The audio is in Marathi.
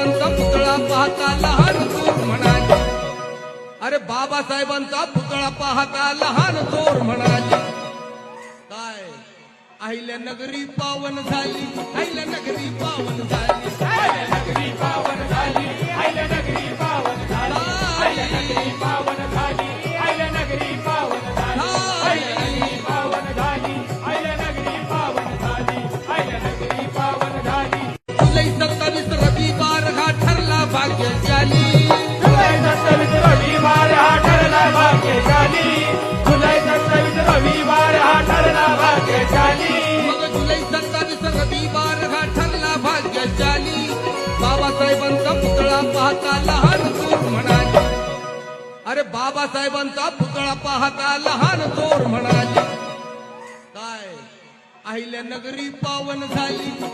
बाबासाहेबांचा पुतळा पाहता लहान चोर म्हणाले अरे बाबासाहेबांचा पुतळा पाहता लहान चोर म्हणाले काय? अहिल्या नगरी पावन झाली अहिल्या नगरी बाबासाहेबांचा पुतळा पाहता लहान चोर म्हणाले. अरे बाबासाहेबांचा पुतळा पाहता लहान चोर म्हणाले. काय? आहिल्या नगरी पावन झाली.